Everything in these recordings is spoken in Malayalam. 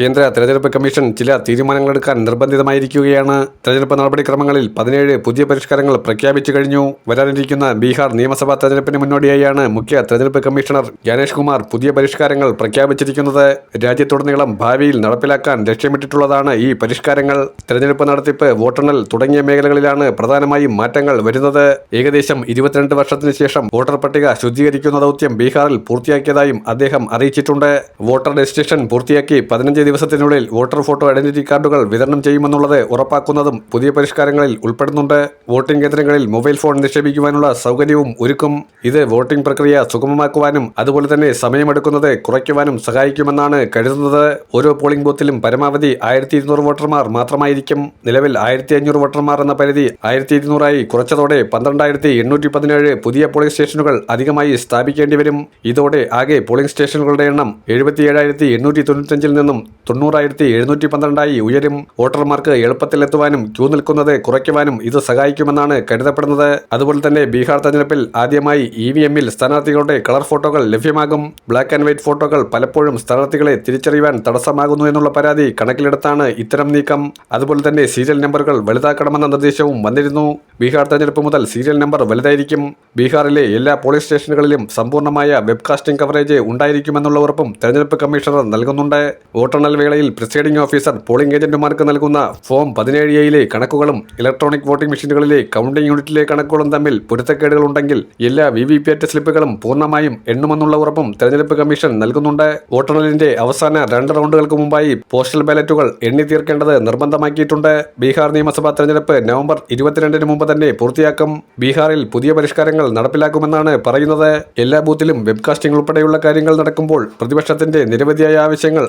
കേന്ദ്ര തെരഞ്ഞെടുപ്പ് കമ്മീഷൻ ചില തീരുമാനങ്ങളെടുക്കാൻ നിർബന്ധിതമായിരിക്കുകയാണ്. തെരഞ്ഞെടുപ്പ് നടപടിക്രമങ്ങളിൽ പതിനേഴ് പുതിയ പരിഷ്കാരങ്ങൾ പ്രഖ്യാപിച്ചു കഴിഞ്ഞു. വരാനിരിക്കുന്ന ബീഹാർ നിയമസഭാ തെരഞ്ഞെടുപ്പിന് മുന്നോടിയായാണ് മുഖ്യ തെരഞ്ഞെടുപ്പ് കമ്മീഷണർ ഗണേഷ് കുമാർ പുതിയ പരിഷ്കാരങ്ങൾ പ്രഖ്യാപിച്ചിരിക്കുന്നത്. രാജ്യത്തുടനീളം ഭാവിയിൽ നടപ്പിലാക്കാൻ ലക്ഷ്യമിട്ടിട്ടുള്ളതാണ് ഈ പരിഷ്കാരങ്ങൾ. തെരഞ്ഞെടുപ്പ് നടത്തിപ്പ് വോട്ടെണ്ണൽ തുടങ്ങിയ മേഖലകളിലാണ് പ്രധാനമായും മാറ്റങ്ങൾ വരുന്നത്. ഏകദേശം ഇരുപത്തിരണ്ട് വർഷത്തിന് ശേഷം വോട്ടർ പട്ടിക ശുദ്ധീകരിക്കുന്ന ദൗത്യം ബീഹാറിൽ പൂർത്തിയാക്കിയതായും അദ്ദേഹം അറിയിച്ചിട്ടുണ്ട്. വോട്ടർ രജിസ്ട്രേഷൻ പൂർത്തിയാക്കി പതിനഞ്ച് ദിവസത്തിനുള്ളിൽ വോട്ടർ ഫോട്ടോ ഐഡന്റിറ്റി കാർഡുകൾ വിതരണം ചെയ്യുമെന്നുള്ളത് ഉറപ്പാക്കുന്നതും പുതിയ പരിഷ്കാരങ്ങളിൽ ഉൾപ്പെടുന്നുണ്ട്. വോട്ടിംഗ് കേന്ദ്രങ്ങളിൽ മൊബൈൽ ഫോൺ നിക്ഷേപിക്കുവാനുള്ള സൗകര്യവും ഒരുക്കും. ഇത് വോട്ടിംഗ് പ്രക്രിയ സുഗമമാക്കുവാനും അതുപോലെ തന്നെ സമയമെടുക്കുന്നത് കുറയ്ക്കുവാനും സഹായിക്കുമെന്നാണ് കരുതുന്നത്. ഓരോ പോളിംഗ് ബൂത്തിലും പരമാവധി ആയിരത്തി ഇരുന്നൂറ് വോട്ടർമാർ മാത്രമായിരിക്കും. നിലവിൽ ആയിരത്തി അഞ്ഞൂറ് വോട്ടർമാർ എന്ന പരിധി ആയിരത്തി ഇരുന്നൂറായി കുറച്ചതോടെ പന്ത്രണ്ടായിരത്തി എണ്ണൂറ്റി പതിനേഴ് പുതിയ പോളിംഗ് സ്റ്റേഷനുകൾ അധികമായി സ്ഥാപിക്കേണ്ടി വരും. ഇതോടെ ആകെ പോളിംഗ് സ്റ്റേഷനുകളുടെ എണ്ണം എഴുപത്തി ഏഴായിരത്തി എണ്ണൂറ്റി തൊണ്ണൂറ്റഞ്ചിൽ നിന്നും തൊണ്ണൂറായിരത്തി എഴുന്നൂറ്റി പന്ത്രണ്ടായി ഉയരും വോട്ടർമാർക്ക് എളുപ്പത്തിലെത്തുവാനും ക്യൂ നിൽക്കുന്നത് കുറയ്ക്കുവാനും ഇത് സഹായിക്കുമെന്നാണ് കരുതപ്പെടുന്നത്. അതുപോലെ തന്നെ ബീഹാർ തെരഞ്ഞെടുപ്പിൽ ആദ്യമായി ഇ വി എമ്മിൽ സ്ഥാനാർത്ഥികളുടെ കളർ ഫോട്ടോകൾ ലഭ്യമാകും. ബ്ലാക്ക് ആൻഡ് വൈറ്റ് ഫോട്ടോകൾ പലപ്പോഴും സ്ഥാനാർത്ഥികളെ തിരിച്ചറിയുവാൻ തടസ്സമാകുന്നു എന്നുള്ള പരാതി കണക്കിലെടുത്താണ് ഇത്തരം നീക്കം. അതുപോലെ തന്നെ സീരിയൽ നമ്പറുകൾ വലുതാക്കണമെന്ന നിർദ്ദേശവും വന്നിരുന്നു. ബീഹാർ തെരഞ്ഞെടുപ്പ് മുതൽ സീരിയൽ നമ്പർ വലുതായിരിക്കും. ബീഹാറിലെ എല്ലാ പോളിംഗ് സ്റ്റേഷനുകളിലും സമ്പൂർണമായ വെബ്കാസ്റ്റിംഗ് കവറേജ് ഉണ്ടായിരിക്കുമെന്നുള്ള ഉറപ്പും തെരഞ്ഞെടുപ്പ് കമ്മീഷണർ നൽകുന്നുണ്ട്. വോട്ടെണ്ണൽ വേളയിൽ പ്രിസൈഡിംഗ് ഓഫീസർ പോളിംഗ് ഏജന്റുമാർക്ക് നൽകുന്ന ഫോം പതിനേഴ് എയിലെ കണക്കുകളും ഇലക്ട്രോണിക് വോട്ടിംഗ് മെഷീനുകളിലെ കൗണ്ടിംഗ് യൂണിറ്റിലെ കണക്കുകളും തമ്മിൽ പൊരുത്തക്കേടുകൾ ഉണ്ടെങ്കിൽ എല്ലാ വി വി പി ആറ്റ് സ്ലിപ്പുകളും പൂർണമായും എണ്ണുമെന്നുള്ള ഉറപ്പും തെരഞ്ഞെടുപ്പ് കമ്മീഷൻ നൽകുന്നുണ്ട്. വോട്ടെണ്ണലിന്റെ അവസാന രണ്ട് റൗണ്ടുകൾക്ക് മുമ്പായി പോസ്റ്റൽ ബാലറ്റുകൾ എണ്ണി തീർക്കേണ്ടത് നിർബന്ധമാക്കിയിട്ടുണ്ട്. ബീഹാർ നിയമസഭാ തെരഞ്ഞെടുപ്പ് നവംബർ ഇരുപത്തിരണ്ടിന് മുമ്പ് തന്നെ പൂർത്തിയാക്കും. ബീഹാറിൽ പുതിയ പരിഷ്കാരങ്ങൾ നടപ്പിലാക്കുമെന്നാണ് പറയുന്നത്. എല്ലാ ബൂത്തിലും വെബ്കാസ്റ്റിംഗ് ഉൾപ്പെടെയുള്ള കാര്യങ്ങൾ നടക്കുമ്പോൾ പ്രതിപക്ഷത്തിന്റെ നിരവധിയായ ആവശ്യങ്ങൾ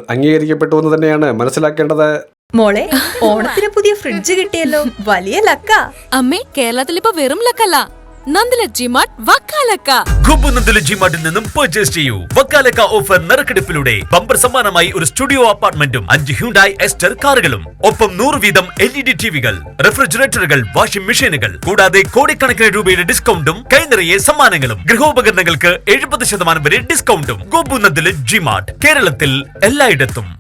അംഗീകരിക്കപ്പെട്ടുവെന്ന് തന്നെയാണ് മനസ്സിലാക്കേണ്ടത്. മോളെ ഓണത്തിന് പുതിയ ഫ്രിഡ്ജ് കിട്ടിയല്ലോ. വലിയ ലക്ക. അമ്മേ കേരളത്തിൽ ഇപ്പൊ വെറും ലക്കല്ല. നന്ദില ജിമാർട്ട് വക്കാലക്ക കുമ്പുനന്ദില ജിമാർട്ടിൽ നിന്നും പർച്ചേസ് ചെയ്യൂ. വക്കാലക്ക ഓഫർ നറുക്കെടുപ്പിലൂടെ ബമ്പർ സമ്മാനമായി ഒരു സ്റ്റുഡിയോ അപ്പാർട്ട്മെന്റും അഞ്ച് ഹ്യൂണ്ടായി എസ്റ്റർ കാറുകളും. ഒപ്പം നൂറ് വീതം എൽ ഇ ഡി ടിവികൾ റെഫ്രിജറേറ്ററുകൾ വാഷിംഗ് മെഷീനുകൾ കൂടാതെ കോടിക്കണക്കിന് രൂപയുടെ ഡിസ്കൗണ്ടും കൈനിറയെ സമ്മാനങ്ങളും. ഗൃഹോപകരണങ്ങൾക്ക് എഴുപത് ശതമാനം വരെ ഡിസ്കൗണ്ടും ഗോപുനന്ദില ജിമാർട്ട് കേരളത്തിൽ എല്ലായിടത്തും.